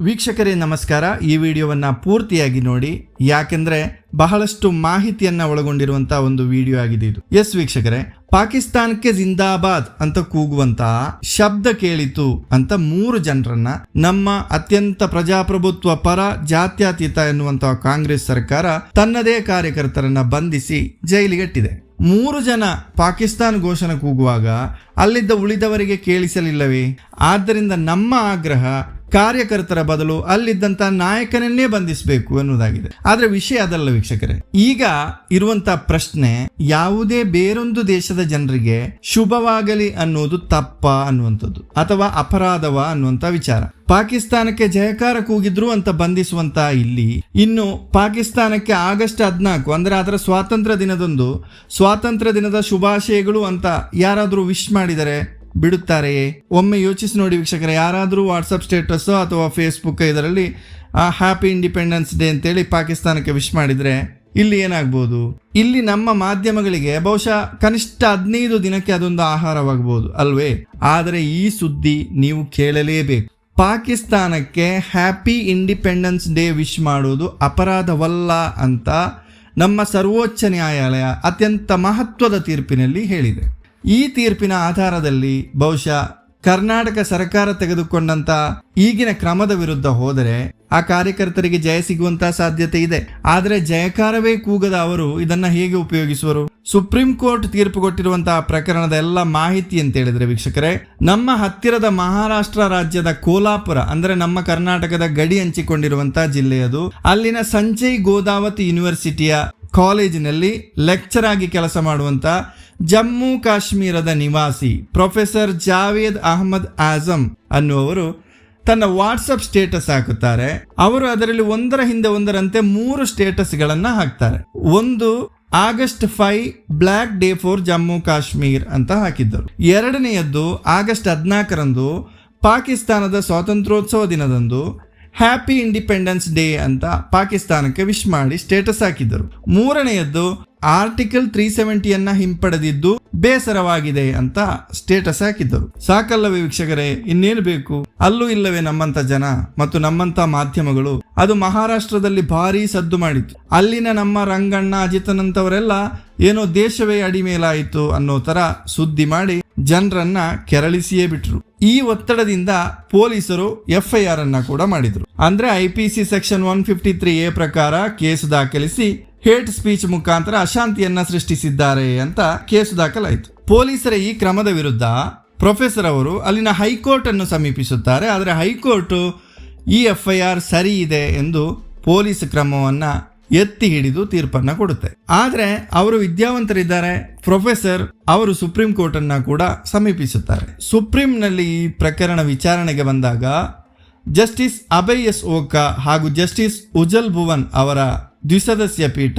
ವೀಕ್ಷಕರೇ, ನಮಸ್ಕಾರ. ಈ ವಿಡಿಯೋವನ್ನ ಪೂರ್ತಿಯಾಗಿ ನೋಡಿ. ಯಾಕೆಂದ್ರೆ ಬಹಳಷ್ಟು ಮಾಹಿತಿಯನ್ನ ಒಳಗೊಂಡಿರುವಂಥ ಒಂದು ವಿಡಿಯೋ ಆಗಿದೆ ಇದು. ಎಸ್ ವೀಕ್ಷಕರೇ, ಪಾಕಿಸ್ತಾನಕ್ಕೆ ಜಿಂದಾಬಾದ್ ಅಂತ ಕೂಗುವಂತಹ ಶಬ್ದ ಕೇಳಿತು ಅಂತ ಮೂರು ಜನರನ್ನ ನಮ್ಮ ಅತ್ಯಂತ ಪ್ರಜಾಪ್ರಭುತ್ವ ಪರ ಜಾತ್ಯತೀತ ಎನ್ನುವಂತಹ ಕಾಂಗ್ರೆಸ್ ಸರ್ಕಾರ ತನ್ನದೇ ಕಾರ್ಯಕರ್ತರನ್ನ ಬಂಧಿಸಿ ಜೈಲಿಗೆಟ್ಟಿದೆ. ಮೂರು ಜನ ಪಾಕಿಸ್ತಾನ್ ಘೋಷಣೆ ಕೂಗುವಾಗ ಅಲ್ಲಿದ್ದ ಉಳಿದವರಿಗೆ ಕೇಳಿಸಲಿಲ್ಲವೇ? ಆದ್ದರಿಂದ ನಮ್ಮ ಆಗ್ರಹ ಕಾರ್ಯಕರ್ತರ ಬದಲು ಅಲ್ಲಿದ್ದಂತ ನಾಯಕನನ್ನೇ ಬಂಧಿಸಬೇಕು ಎನ್ನುವುದಾಗಿದೆ. ಆದ್ರೆ ವಿಷಯ ಅದಲ್ಲ ವೀಕ್ಷಕರೇ. ಈಗ ಇರುವಂತಹ ಪ್ರಶ್ನೆ, ಯಾವುದೇ ಬೇರೊಂದು ದೇಶದ ಜನರಿಗೆ ಶುಭವಾಗಲಿ ಅನ್ನುವುದು ತಪ್ಪ ಅನ್ನುವಂಥದ್ದು ಅಥವಾ ಅಪರಾಧವ ಅನ್ನುವಂತ ವಿಚಾರ. ಪಾಕಿಸ್ತಾನಕ್ಕೆ ಜಯಕಾರ ಕೂಗಿದ್ರು ಅಂತ ಬಂಧಿಸುವಂತ ಇಲ್ಲಿ ಇನ್ನು ಪಾಕಿಸ್ತಾನಕ್ಕೆ ಆಗಸ್ಟ್ ಹದಿನಾಲ್ಕು, ಅಂದ್ರೆ ಅದರ ಸ್ವಾತಂತ್ರ್ಯ ದಿನದಂದು ಸ್ವಾತಂತ್ರ್ಯ ದಿನದ ಶುಭಾಶಯಗಳು ಅಂತ ಯಾರಾದರೂ ವಿಶ್ ಮಾಡಿದರೆ ಬಿಡುತ್ತಾರೆಯೇ? ಒಮ್ಮೆ ಯೋಚಿಸಿ ನೋಡಿ ವೀಕ್ಷಕರೇ, ಯಾರಾದರೂ ವಾಟ್ಸಪ್ ಸ್ಟೇಟಸ್ಸು ಅಥವಾ ಫೇಸ್ಬುಕ್ ಇದರಲ್ಲಿ, ಆ ಹ್ಯಾಪಿ ಇಂಡಿಪೆಂಡೆನ್ಸ್ ಡೇ ಅಂತೇಳಿ ಪಾಕಿಸ್ತಾನಕ್ಕೆ ವಿಶ್ ಮಾಡಿದರೆ, ಇಲ್ಲಿ ಏನಾಗ್ಬೋದು? ಇಲ್ಲಿ ನಮ್ಮ ಮಾಧ್ಯಮಗಳಿಗೆ ಬಹುಶಃ ಕನಿಷ್ಠ ಹದಿನೈದು ದಿನಕ್ಕೆ ಅದೊಂದು ಆಹಾರವಾಗಬಹುದು ಅಲ್ವೇ? ಆದರೆ ಈ ಸುದ್ದಿ ನೀವು ಕೇಳಲೇಬೇಕು. ಪಾಕಿಸ್ತಾನಕ್ಕೆ ಹ್ಯಾಪಿ ಇಂಡಿಪೆಂಡೆನ್ಸ್ ಡೇ ವಿಶ್ ಮಾಡುವುದು ಅಪರಾಧವಲ್ಲ ಅಂತ ನಮ್ಮ ಸರ್ವೋಚ್ಚ ನ್ಯಾಯಾಲಯ ಅತ್ಯಂತ ಮಹತ್ವದ ತೀರ್ಪಿನಲ್ಲಿ ಹೇಳಿದೆ. ಈ ತೀರ್ಪಿನ ಆಧಾರದಲ್ಲಿ ಬಹುಶಃ ಕರ್ನಾಟಕ ಸರ್ಕಾರ ತೆಗೆದುಕೊಂಡಂತ ಈಗಿನ ಕ್ರಮದ ವಿರುದ್ಧ ಹೋದರೆ ಆ ಕಾರ್ಯಕರ್ತರಿಗೆ ಜಯ ಸಿಗುವಂತ ಸಾಧ್ಯತೆ ಇದೆ. ಆದರೆ ಜಯಕಾರವೇ ಕೂಗದ ಅವರು ಇದನ್ನ ಹೇಗೆ ಉಪಯೋಗಿಸುವರು? ಸುಪ್ರೀಂ ಕೋರ್ಟ್ ತೀರ್ಪು ಕೊಟ್ಟಿರುವಂತಹ ಪ್ರಕರಣದ ಎಲ್ಲ ಮಾಹಿತಿ ಅಂತ ಹೇಳಿದ್ರೆ ವೀಕ್ಷಕರೇ, ನಮ್ಮ ಹತ್ತಿರದ ಮಹಾರಾಷ್ಟ್ರ ರಾಜ್ಯದ ಕೋಲಾಪುರ, ಅಂದ್ರೆ ನಮ್ಮ ಕರ್ನಾಟಕದ ಗಡಿ ಹಂಚಿಕೊಂಡಿರುವಂತಹ ಜಿಲ್ಲೆಯದು ಅಲ್ಲಿನ ಸಂಜಯ್ ಗೋದಾವತಿ ಯೂನಿವರ್ಸಿಟಿಯ ಕಾಲೇಜಿನಲ್ಲಿ ಲೆಕ್ಚರ್ ಆಗಿ ಕೆಲಸ ಮಾಡುವಂತ ಜಮ್ಮು ಕಾಶ್ಮೀರದ ನಿವಾಸಿ ಪ್ರೊಫೆಸರ್ ಜಾವೇದ್ ಅಹಮದ್ ಆಜಮ್ ಅನ್ನುವರು ತನ್ನ ವಾಟ್ಸಪ್ ಸ್ಟೇಟಸ್ ಹಾಕುತ್ತಾರೆ. ಅವರು ಅದರಲ್ಲಿ ಒಂದರ ಹಿಂದೆ ಒಂದರಂತೆ ಮೂರು ಸ್ಟೇಟಸ್ಗಳನ್ನು ಹಾಕ್ತಾರೆ. ಒಂದು August five black day for Jammu Kashmir ಅಂತ ಹಾಕಿದ್ದರು. ಎರಡನೆಯದ್ದು ಆಗಸ್ಟ್ ಹದಿನಾಲ್ಕರಂದು ಪಾಕಿಸ್ತಾನದ ಸ್ವಾತಂತ್ರ್ಯೋತ್ಸವ ದಿನದಂದು ಹ್ಯಾಪಿ ಇಂಡಿಪೆಂಡೆನ್ಸ್ ಡೇ ಅಂತ ಪಾಕಿಸ್ತಾನಕ್ಕೆ ವಿಶ್ ಮಾಡಿ ಸ್ಟೇಟಸ್ ಹಾಕಿದ್ದರು. ಮೂರನೆಯದ್ದು ಆರ್ಟಿಕಲ್ ತ್ರೀ ಸೆವೆಂಟಿಯನ್ನ ಹಿಂಪಡೆದಿದ್ದು ಬೇಸರವಾಗಿದೆ ಅಂತ ಸ್ಟೇಟಸ್ ಹಾಕಿದ್ದರು. ಸಾಕಲ್ಲವೇ ವೀಕ್ಷಕರೇ, ಇನ್ನೇನು ಬೇಕು? ಅಲ್ಲೂ ಇಲ್ಲವೇ ನಮ್ಮಂತ ಜನ ಮತ್ತು ನಮ್ಮಂತ ಮಾಧ್ಯಮಗಳು. ಅದು ಮಹಾರಾಷ್ಟ್ರದಲ್ಲಿ ಭಾರಿ ಸದ್ದು ಮಾಡಿತ್ತು. ಅಲ್ಲಿನ ನಮ್ಮ ರಂಗಣ್ಣ ಅಜಿತನಂತವರೆಲ್ಲ ಏನೋ ದೇಶವೇ ಅಡಿಮೇಲಾಯಿತು ಅನ್ನೋ ತರ ಸುದ್ದಿ ಮಾಡಿ ಜನರನ್ನ ಕೆರಳಿಸಿಯೇ ಬಿಟ್ರು. ಈ ಒತ್ತಡದಿಂದ ಪೊಲೀಸರು ಎಫ್ಐಆರ್ ಅನ್ನ ಕೂಡ ಮಾಡಿದ್ರು. ಅಂದ್ರೆ I P C section one fifty three A ಪ್ರಕಾರ ಕೇಸು ದಾಖಲಿಸಿ ಹೇಟ್ ಸ್ಪೀಚ್ ಮುಖಾಂತರ ಅಶಾಂತಿಯನ್ನ ಸೃಷ್ಟಿಸಿದ್ದಾರೆ ಅಂತ ಕೇಸು ದಾಖಲಾಯಿತು. ಪೊಲೀಸರ ಈ ಕ್ರಮದ ವಿರುದ್ಧ ಪ್ರೊಫೆಸರ್ ಅವರು ಅಲ್ಲಿನ ಹೈಕೋರ್ಟ್ ಅನ್ನು ಸಮೀಪಿಸುತ್ತಾರೆ. ಆದರೆ ಹೈಕೋರ್ಟ್ ಈ ಎಫ್ಐಆರ್ ಸರಿ ಇದೆ ಎಂದು ಪೊಲೀಸ್ ಕ್ರಮವನ್ನ ಎತ್ತಿ ಹಿಡಿದು ತೀರ್ಪನ್ನ ಕೊಡುತ್ತೆ. ಆದರೆ ಅವರು ವಿದ್ಯಾವಂತರಿದ್ದಾರೆ, ಪ್ರೊಫೆಸರ್ ಅವರು ಸುಪ್ರೀಂ ಕೋರ್ಟ್ ಅನ್ನ ಕೂಡ ಸಮೀಪಿಸುತ್ತಾರೆ. ಸುಪ್ರೀಂನಲ್ಲಿ ಈ ಪ್ರಕರಣ ವಿಚಾರಣೆಗೆ ಬಂದಾಗ ಜಸ್ಟಿಸ್ ಅಭಯ್ ಎಸ್ ಓಕಾ ಹಾಗೂ ಜಸ್ಟಿಸ್ ಉಜಲ್ ಭುವನ್ ಅವರ ದ್ವಿಸದಸ್ಯ ಪೀಠ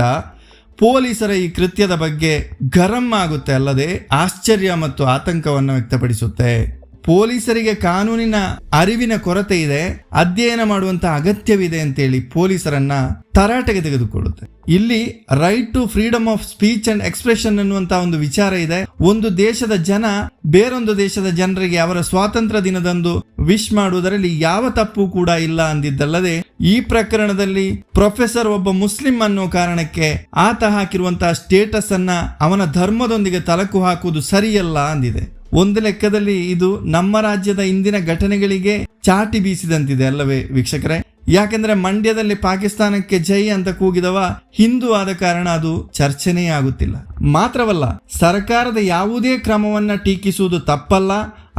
ಪೊಲೀಸರ ಈ ಕೃತ್ಯದ ಬಗ್ಗೆ ಗರಂ ಆಗುತ್ತೆ ಅಲ್ಲದೆ ಆಶ್ಚರ್ಯ ಮತ್ತು ಆತಂಕವನ್ನು ವ್ಯಕ್ತಪಡಿಸುತ್ತೆ. ಪೊಲೀಸರಿಗೆ ಕಾನೂನಿನ ಅರಿವಿನ ಕೊರತೆ ಇದೆ, ಅಧ್ಯಯನ ಮಾಡುವಂತ ಅಗತ್ಯವಿದೆ ಅಂತೇಳಿ ಪೊಲೀಸರನ್ನ ತರಾಟೆಗೆ ತೆಗೆದುಕೊಳ್ಳುತ್ತೆ. ಇಲ್ಲಿ right to freedom of speech and expression ಅನ್ನುವಂತ ಒಂದು ವಿಚಾರ ಇದೆ. ಒಂದು ದೇಶದ ಜನ ಬೇರೊಂದು ದೇಶದ ಜನರಿಗೆ ಅವರ ಸ್ವಾತಂತ್ರ್ಯ ದಿನದಂದು ವಿಶ್ ಮಾಡುವುದರಲ್ಲಿ ಯಾವ ತಪ್ಪು ಕೂಡ ಇಲ್ಲ ಅಂದಿದ್ದಲ್ಲದೆ, ಈ ಪ್ರಕರಣದಲ್ಲಿ ಪ್ರೊಫೆಸರ್ ಒಬ್ಬ ಮುಸ್ಲಿಂ ಅನ್ನೋ ಕಾರಣಕ್ಕೆ ಆತ ಹಾಕಿರುವಂತಹ ಸ್ಟೇಟಸ್ ಅನ್ನ ಅವನ ಧರ್ಮದೊಂದಿಗೆ ತಲಕು ಹಾಕುವುದು ಸರಿಯಲ್ಲ ಅಂದಿದೆ. ಒಂದು ಲೆಕ್ಕದಲ್ಲಿ ಇದು ನಮ್ಮ ರಾಜ್ಯದ ಇಂದಿನ ಘಟನೆಗಳಿಗೆ ಚಾಟಿ ಬೀಸಿದಂತಿದೆ ಅಲ್ಲವೇ ವೀಕ್ಷಕರೇ? ಯಾಕೆಂದ್ರೆ ಮಂಡ್ಯದಲ್ಲಿ ಪಾಕಿಸ್ತಾನಕ್ಕೆ ಜೈ ಅಂತ ಕೂಗಿದವ ಹಿಂದೂ ಆದ ಕಾರಣ ಅದು ಚರ್ಚೆನೇ ಆಗುತ್ತಿಲ್ಲ. ಮಾತ್ರವಲ್ಲ, ಸರ್ಕಾರದ ಯಾವುದೇ ಕ್ರಮವನ್ನ ಟೀಕಿಸುವುದು ತಪ್ಪಲ್ಲ,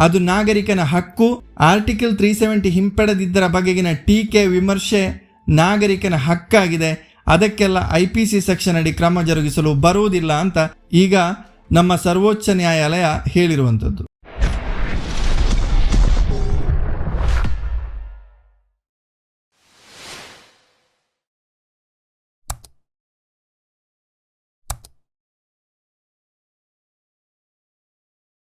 ಅದು ನಾಗರಿಕನ ಹಕ್ಕು, ಆರ್ಟಿಕಲ್ ತ್ರೀ ಸೆವೆಂಟಿ ಹಿಂಪಡೆದಿದ್ದರ ಬಗೆಗಿನ ಟೀಕೆ ವಿಮರ್ಶೆ ನಾಗರಿಕನ ಹಕ್ಕಾಗಿದೆ, ಅದಕ್ಕೆಲ್ಲ ಐ ಪಿ ಸಿ ಸೆಕ್ಷನ್ ಅಡಿ ಕ್ರಮ ಜರುಗಿಸಲು ಬರುವುದಿಲ್ಲ ಅಂತ ಈಗ ನಮ್ಮ ಸರ್ವೋಚ್ಚ ನ್ಯಾಯಾಲಯ ಹೇಳಿರುವಂಥದ್ದು.